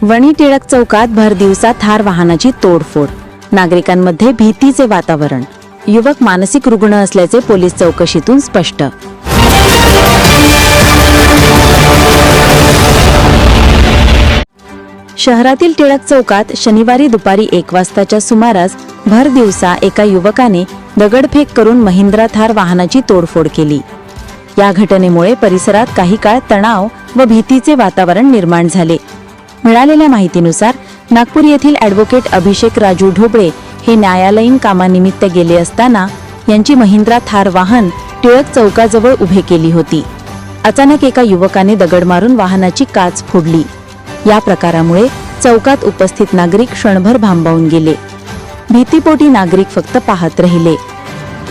वणी टिळक चौकात भर दिवसा थार वाहनाची तोडफोड. नागरिकांमध्ये भीतीचे वातावरण. युवक मानसिक रुग्ण असल्याचे पोलीस चौकशीतून स्पष्ट. शहरातील टिळक चौकात शनिवारी दुपारी एक वाजताच्या सुमारास भर दिवसा एका युवकाने दगडफेक करून महिंद्रा थार वाहनाची तोडफोड केली. या घटनेमुळे परिसरात काही काळ तणाव व भीतीचे वातावरण निर्माण झाले. मिळालेल्या माहितीनुसार नागपूर येथील ॲडव्होकेट अभिषेक राजू ढोबळे हे न्यायालयीन कामानिमित्त गेले असताना यांची महिंद्रा थार वाहन टिळक चौकाजवळ उभे केली होती. अचानक एका युवकाने दगड मारून वाहनाची काच फोडली. या प्रकारामुळे चौकात उपस्थित नागरिक क्षणभर भांबावून गेले. भीतीपोटी नागरिक फक्त पाहत राहिले.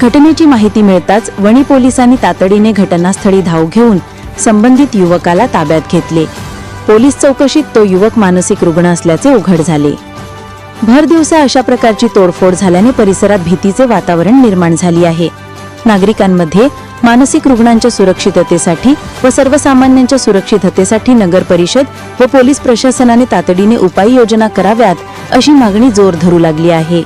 घटनेची माहिती मिळताच वणी पोलिसांनी तातडीने घटनास्थळी धाव घेऊन संबंधित युवकाला ताब्यात घेतले. पोलीस चौकशीत तो युवक मानसिक रुग्ण असल्याचे उघड झाले. भर दिवसा अशा प्रकारची तोडफोड झाल्याने परिसरात भीतीचे वातावरण निर्माण झाली आहे. नागरिकांमध्ये मानसिक रुग्णांच्या सुरक्षिततेसाठी व सर्वसामान्यांच्या सुरक्षिततेसाठी नगर परिषद व पोलीस प्रशासनाने तातडीने उपाययोजना कराव्यात अशी मागणी जोर धरू लागली आहे.